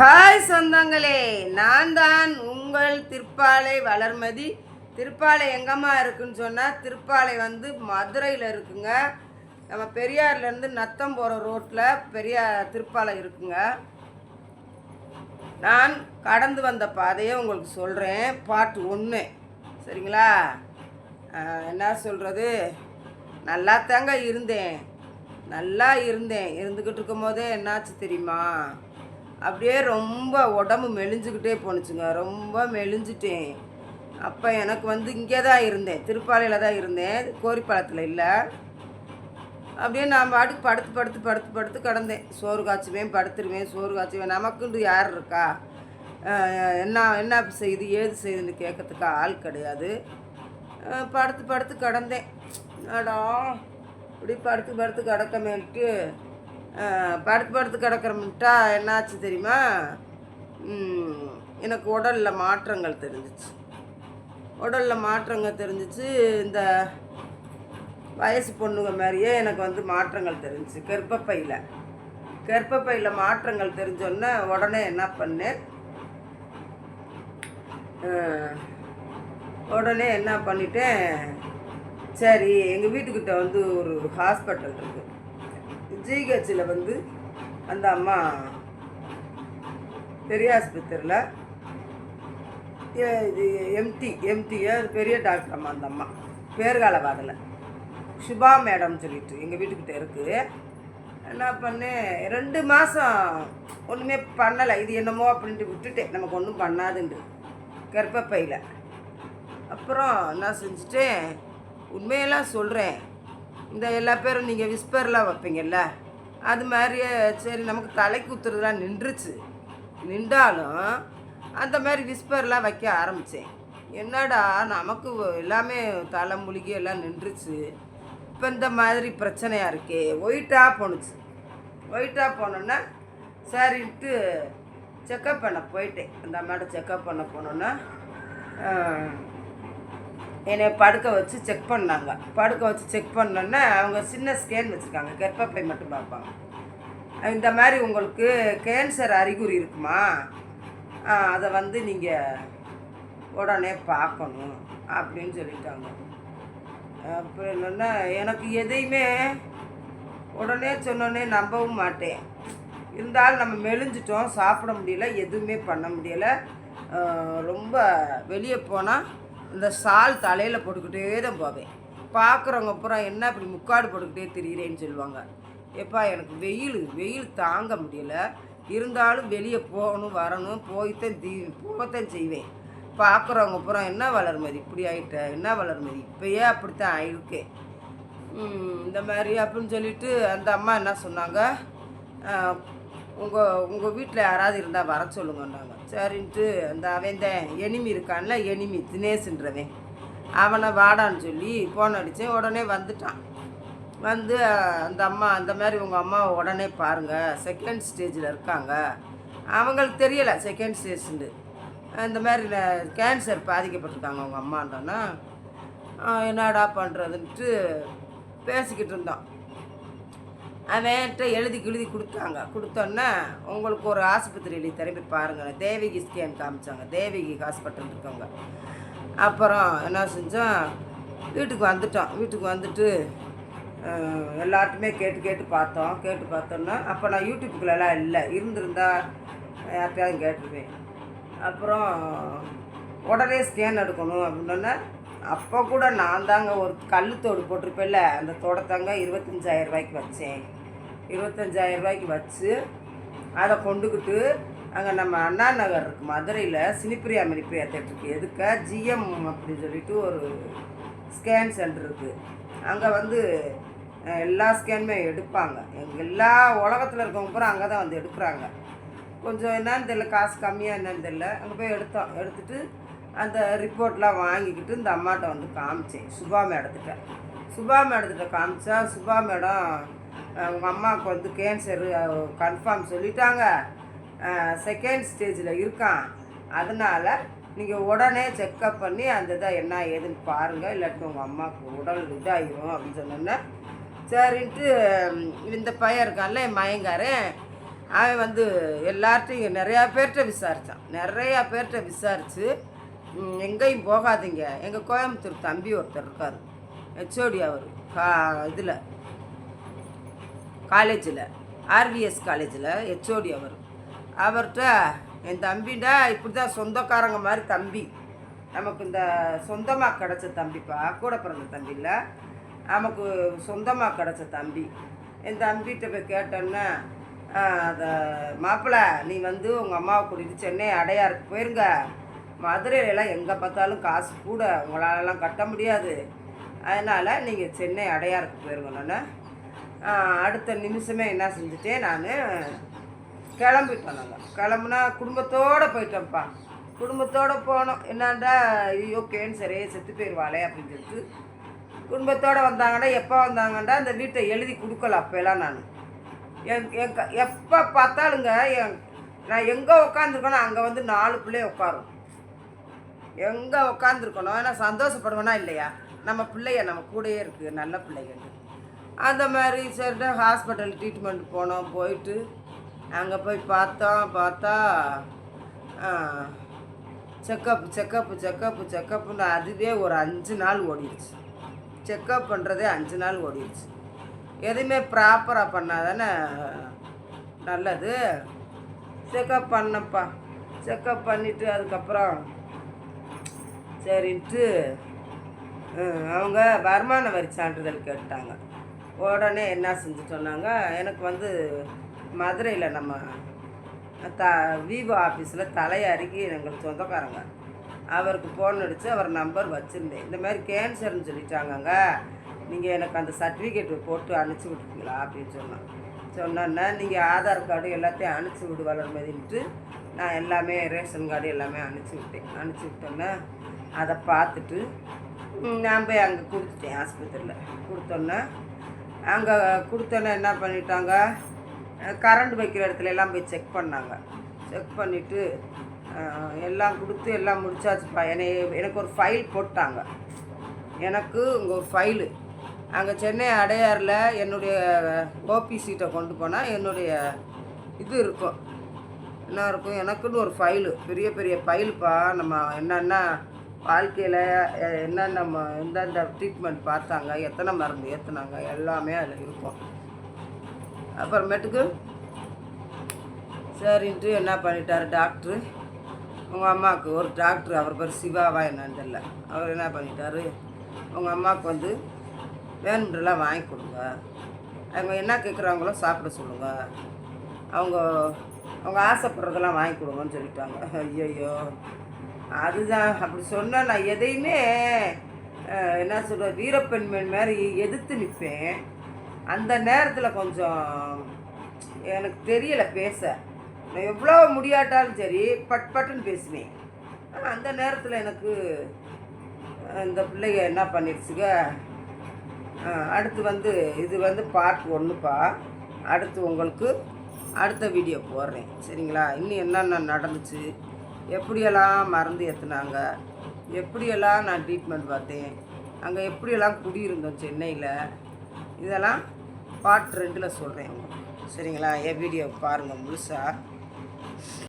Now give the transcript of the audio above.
Hi சொந்தங்களே நான் தான் உங்கள் திருப்பாலை வளர்மதி. திருப்பாலை எங்கம்மா இருக்குன்னு சொன்னால் திருப்பாலை வந்து மதுரையில் இருக்குங்க. நம்ம பெரியார்லேருந்து நத்தம் போகிற ரோட்டில் பெரிய திருப்பாலை இருக்குங்க. நான் கடந்து வந்த பாதையை உங்களுக்கு சொல்கிறேன் பாட்டு ஒன்று சரிங்களா? என்ன சொல்கிறது நல்லா தாங்க இருந்தேன். நல்லா இருந்தேன். இருந்துக்கிட்டு இருக்கும் போதே என்னாச்சு தெரியுமா? அப்படியே ரொம்ப உடம்பு மெலிஞ்சுக்கிட்டே போணுச்சுங்க. ரொம்ப மெலிஞ்சிட்டேன். அப்போ எனக்கு வந்து இங்கே தான் இருந்தேன். திருப்பாலையில் தான் இருந்தேன். கோரிப்பாளத்தில் இல்லை. அப்படியே நான் பாட்டுக்கு படுத்து படுத்து படுத்து படுத்து கிடந்தேன். சோறு காய்ச்சுவேன் படுத்துருவேன் சோறு காய்ச்சுவேன். நமக்குண்டு யார் இருக்கா? என்ன என்ன செய்யுது ஏது செய்யுதுன்னு கேட்கறதுக்கு ஆள் கிடையாது. படுத்து படுத்து கிடந்தேன். அடா இப்படி படுத்து படுத்து கடக்கமேட்டு படுத்து படுத்து கிடக்கிறமிட்டா என்னாச்சு தெரியுமா? எனக்கு உடலில் மாற்றங்கள் தெரிஞ்சிச்சு. உடலில் மாற்றங்கள் தெரிஞ்சிச்சு. இந்த வயசு பொண்ணுங்க மாதிரியே எனக்கு வந்து மாற்றங்கள் தெரிஞ்சிச்சு. கர்ப்பப்பையில். கர்ப்பப்பையில் மாற்றங்கள் தெரிஞ்சோன்னே உடனே என்ன பண்ணேன்? உடனே என்ன பண்ணிட்டேன்? சரி எங்கள் வீட்டுக்கிட்ட வந்து ஒரு ஹாஸ்பிட்டல் இருக்குது ஜிஹெச்சில் வந்து அந்த அம்மா பெரிய ஆஸ்பத்திரியில் இது எம்டி எம்டியா பெரிய டாக்டர் அம்மா அந்த அம்மா. பேர்காலவாதில். சுபா மேடம் சொல்லிட்டு எங்கள் வீட்டுக்கிட்ட இருக்குது என்ன பண்ணேன் ரெண்டு மாதம் ஒன்றுமே பண்ணலை. இது என்னமோ அப்படின்ட்டு விட்டுட்டேன். நமக்கு ஒன்றும் பண்ணாதுண்டு கர்ப்பப்பையில். அப்புறம் என்ன செஞ்சுட்டேன் உண்மையெல்லாம் சொல்கிறேன் இந்த எல்லா பேரும் நீங்கள் விஸ்பர்லாம் வைப்பீங்கல்ல? அது மாதிரியே சரி நமக்கு தலைக்கு ஊத்துறதுலாம் நின்றுச்சு. நின்றாலும் அந்த மாதிரி விஸ்பர்லாம் வைக்க ஆரம்பித்தேன் என்னடா நமக்கு எல்லாமே தலை முழுகி எல்லாம் நின்றுச்சு. இப்போ இந்த மாதிரி பிரச்சனையாக இருக்கே. ஒயிட்டாக போணுச்சு. ஒயிட்டாக போனோன்னா சரின்ட்டு செக்கப் பண்ண போயிட்டேன். அந்த அம்மாட்ட செக்கப் பண்ண போனோன்னா என்னை படுக்க வச்சு செக் பண்ணாங்க. படுக்க வச்சு செக் பண்ணோன்னே அவங்க சின்ன ஸ்கேன் வச்சுருக்காங்க. கர்ப்பப்பை மட்டும் பார்ப்பாங்க. இந்த மாதிரி உங்களுக்கு கேன்சர் அறிகுறி இருக்குமா? அதை வந்து நீங்கள் உடனே பார்க்கணும் அப்படின்னு சொல்லிட்டாங்க. அப்புறம் என்னென்னா எனக்கு எதையுமே உடனே சொன்னோன்னே நம்பவும் மாட்டேன். இருந்தாலும் நம்ம மெலிஞ்சிட்டோம் சாப்பிட முடியல எதுவுமே பண்ண முடியலை. ரொம்ப வெளியே போனால் இந்த சால் தலையில் போட்டுக்கிட்டே தான் போவேன். பார்க்குறவங்க அப்புறம் என்ன இப்படி முக்காடு போட்டுக்கிட்டே திரியிறேன்னு சொல்லுவாங்க. எப்பா எனக்கு வெயில் வெயில் தாங்க முடியல. இருந்தாலும் வெளியே போகணும் வரணும் போய்த்தான் தீ போகத்தான் செய்வேன். பார்க்குறவங்க அப்புறம் என்ன வளர்மதி இப்படி ஆயிட்ட என்ன வளர்மதி இப்போயே அப்படித்தான் ஆயிருக்கேன் இந்த மாதிரி அப்படின்னு சொல்லிட்டு அந்த அம்மா என்ன சொன்னாங்க? உங்கள் உங்கள் வீட்டில் யாராவது இருந்தால் வர சொல்லுங்கன்னாங்க. சரின்ட்டு அந்த அவன் தான் எனிமி இருக்கான்ல எனிமி தினேஷ்ன்றவன். அவனை வாடான்னு சொல்லி ஃபோன் அடித்தேன் உடனே வந்துட்டான். வந்து அந்த அம்மா அந்த மாதிரி உங்கள் அம்மாவை உடனே பாருங்கள் செகண்ட் ஸ்டேஜில் இருக்காங்க. அவங்களுக்கு தெரியலை செகண்ட் ஸ்டேஜ்ண்டு இந்த மாதிரி கேன்சர் பாதிக்கப்பட்டிருக்காங்க உங்கள் அம்மான்றோன்னா என்னடா பண்ணுறதுன்ட்டு பேசிக்கிட்டு இருந்தோம் அவன்கிட்ட எழுதி கிழுதி கொடுத்தாங்க கொடுத்தோன்னே உங்களுக்கு ஒரு ஆஸ்பத்திரியில் திரும்பி பாருங்கள் தேவிகி ஸ்கேன் காமிச்சாங்க. தேவிகி ஹாஸ்பிட்டல் இருக்கவங்க. அப்புறம் என்ன செஞ்சோம்? வீட்டுக்கு வந்துட்டோம். வீட்டுக்கு வந்துட்டு அஹ், எல்லார்ட்டுமே கேட்டு கேட்டு பார்த்தோம். கேட்டு பார்த்தோன்னா அப்போ நான் யூடியூப்புக்குள்ளெல்லாம் இல்லை. இருந்திருந்தா யார்கிட்டயாவது கேட்டுருவேன் அப்புறம் உடனே ஸ்கேன் எடுக்கணும் அப்படின்னோடனே அப்போ கூட நான் தாங்க ஒரு கல் தோடு போட்டிருப்பேன்ல அந்த தோடை தாங்க இருபத்தஞ்சாயிரம் ரூபாய்க்கு வச்சேன். இருபத்தஞ்சாயிரம் ரூபாய்க்கு வச்சு அதை கொண்டுக்கிட்டு அங்கே நம்ம அண்ணா நகர் இருக்கு மதுரையில் சினிப்பிரியா மினிப்பிரியா தேட்டருக்கு எதுக்க? ஜிஎம் அப்படின்னு சொல்லிட்டு ஒரு ஸ்கேன் சென்டர் இருக்குது அங்கே வந்து எல்லா ஸ்கேனுமே எடுப்பாங்க. எங்கள் எல்லா உலகத்தில் இருக்கவங்க பூரா அங்கே தான் வந்து எடுக்கிறாங்க. கொஞ்சம் என்னன்னு தெரியல காசு கம்மியாக என்னன்னு தெரியல. அங்கே போய் எடுத்தோம். எடுத்துட்டு அந்த ரிப்போர்ட்லாம் வாங்கிக்கிட்டு இந்த அம்மாட்ட வந்து காமிச்சேன். சுபா மேடத்துக்கிட்ட சுபா மேடத்துக்கிட்ட காமிச்சா சுபா மேடம் உங்கள் அம்மாவுக்கு வந்து கேன்சரு கன்ஃபார்ம் சொல்லிட்டாங்க. செகண்ட் ஸ்டேஜில் இருக்கான். அதனால் நீங்கள் உடனே செக்கப் பண்ணி அந்த இதை என்ன ஏதுன்னு பாருங்கள் இல்லாட்டி உங்கள் அம்மாவுக்கு உடல் இதாகிடும் அப்படின்னு சொன்னோன்னே சரின்ட்டு இந்த பையன் இருக்கான்ல என் மயங்காரன் அவன் வந்து எல்லார்ட்டையும் நிறையா பேர்கிட்ட விசாரித்தான் நிறையா பேர்கிட்ட விசாரித்து எங்கேயும் போகாதீங்க. எங்கள் கோயம்புத்தூர் தம்பி ஒருத்தர் இருக்கார். ஹெச்ஓடி அவர். கா இதில். காலேஜில் ஆர்விஎஸ் காலேஜில் ஹெச்ஓடி அவர். அவர்கிட்ட என் தம்பிடா இப்படி தான் சொந்தக்காரங்க மாதிரி தம்பி. நமக்கு இந்த சொந்தமாக கிடச்ச தம்பிப்பா கூட பிறந்த தம்பி இல்லை. நமக்கு சொந்தமாக கிடச்ச தம்பி. என் தம்பிகிட்ட போய் கேட்டோன்னா அதை மாப்பிள்ளை நீ வந்து உங்கள் அம்மாவை கூட்டிகிட்டு சென்னை அடையாருக்கு போயிருங்க. மதுரையிலலாம் எங்கே பார்த்தாலும் காசு கூட உங்களாலலாம் கட்ட முடியாது. அதனால் நீங்கள் சென்னை அடையாருக்கு போயிருங்க நான். அடுத்த நிமிஷமே என்ன செஞ்சுட்டேன் நான் கிளம்பிட்டோம் நாங்கள் கிளம்புனா குடும்பத்தோடு போயிட்டோம்ப்பா குடும்பத்தோடு போனோம். என்னாண்டா ஐயோ கேன்சரே செத்து போயிடுவாளே அப்படின்னு சொல்லிட்டு குடும்பத்தோடு வந்தாங்கடா எப்போ வந்தாங்கடா அந்த வீட்டை எழுதி கொடுக்கல அப்போலாம் நான். என் என் க எப்போ பார்த்தாலுங்க என் நான் எங்கே உட்காந்துருக்கேனோ அங்கே வந்து நாலு பிள்ளை உட்காரும். எங்கே உட்காந்துருக்கணும் ஏன்னா சந்தோஷப்படுவேனா இல்லையா? நம்ம பிள்ளைய நம்ம கூடயே இருக்குது நல்ல பிள்ளைகள். அந்த மாதிரி சரி ஹாஸ்பிட்டல் ட்ரீட்மெண்ட் போனோம் போயிட்டு அங்கே போய் பார்த்தோம் பார்த்தா செக்கப் செக்கப்பு செக்கப்பு செக்கப்புன்னு அதுவே ஒரு அஞ்சு நாள் ஓடிடுச்சு. செக்கப் பண்ணுறதே அஞ்சு நாள் ஓடிடுச்சு. எதுவுமே ப்ராப்பராக பண்ணால் தானே நல்லது. செக்கப் பண்ணப்பா. செக்கப் பண்ணிவிட்டு அதுக்கப்புறம் சரின்ட்டு அவங்க வருமான வரி சான்றிதழ் கேட்டாங்க. உடனே என்ன செஞ்சிட்டோம்னாங்க எனக்கு வந்து மதுரையில் நம்ம த விவோ ஆஃபீஸில் தலையருகி எங்களுக்கு சொந்தக்காரங்க. அவருக்கு ஃபோன் அடித்து அவர் நம்பர் வச்சுருந்தேன். இந்த மாதிரி கேன்சர்னு சொல்லிட்டாங்கங்க. நீங்கள் எனக்கு அந்த சர்டிஃபிகேட் போட்டு அனுப்பிச்சி விட்டுருக்கீங்களா? அப்படின்னு சொன்னான். சொன்னோன்னா நீங்கள் ஆதார் கார்டு எல்லாத்தையும் அனுப்பிச்சி விடு வளர்மதின்ட்டு நான் எல்லாமே ரேஷன் கார்டு எல்லாமே அனுப்பிச்சி விட்டேன். அனுப்பிச்சி விட்டோன்னே அதை பார்த்துட்டு நான் போய் அங்கே கொடுத்துட்டேன் ஆஸ்பத்திரியில். கொடுத்தோன்னே அங்கே கொடுத்தோன்னே என்ன பண்ணிட்டாங்க? கரண்ட் வைக்கிற இடத்துல எல்லாம் போய் செக் பண்ணாங்க. செக் பண்ணிவிட்டு எல்லாம் கொடுத்து எல்லாம் முடிச்சாச்சுப்பா. என்னை எனக்கு ஒரு ஃபைல் போட்டாங்க. எனக்கு இங்கே ஒரு ஃபைலு. அங்கே சென்னை அடையாரில் என்னுடைய ஓபி சீட்டை கொண்டு போனால் என்னுடைய இது இருக்கும். என்ன இருக்கும்? எனக்குன்னு ஒரு ஃபைலு. பெரிய பெரிய ஃபைலுப்பா. நம்ம என்னென்ன வாழ்க்கையில் என்னென்ன நம்ம எந்தெந்த ட்ரீட்மெண்ட் பார்த்தாங்க எத்தனை மருந்து ஏற்றுனாங்க எல்லாமே அதில் இருக்கும். அப்புறமேட்டுக்கு சரின்ட்டு என்ன பண்ணிட்டாரு டாக்டரு உங்கள் அம்மாவுக்கு ஒரு டாக்டர் அவர் பேர் சிவாவா என்னன்னு தெரியல. அவர் என்ன பண்ணிட்டார்? உங்கள் அம்மாவுக்கு வந்து வேணுன்றலாம் வாங்கி கொடுங்க. அவங்க என்ன கேட்குறாங்களோ சாப்பிட சொல்லுங்கள் அவங்க அவங்க ஆசைப்படுறதெல்லாம் வாங்கி கொடுங்கன்னு சொல்லிட்டாங்க. ஐயையோ. அதுதான் அப்படி சொன்னால் நான் எதையுமே என்ன சொல்கிற வீரப்பெண்மண் மாதிரி எதிர்த்து நிற்பேன். அந்த நேரத்தில் கொஞ்சம் எனக்கு தெரியலை பேச. நான் எவ்வளோ முடியாட்டாலும் சரி பட் பட்டுன்னு பேசுவேன். ஆனால் அந்த நேரத்தில் எனக்கு இந்த பிள்ளைங்க என்ன பண்ணிடுச்சுங்க அடுத்து வந்து இது வந்து பார்ட் ஒன்றுப்பா அடுத்து உங்களுக்கு அடுத்த வீடியோ போடுறேன். சரிங்களா? இன்னும் என்னென்ன நடந்துச்சு? எப்படியெல்லாம் மருந்து ஏற்றுனாங்க எப்படியெல்லாம் நான் ட்ரீட்மெண்ட் பார்த்தேன்? அங்கே எப்படியெல்லாம் குடியிருந்தோம் சென்னையில்? இதெல்லாம் பார்ட் ரெண்டில் சொல்கிறேன் சரிங்களா? என் வீடியோ பாருங்கள் முழுசாக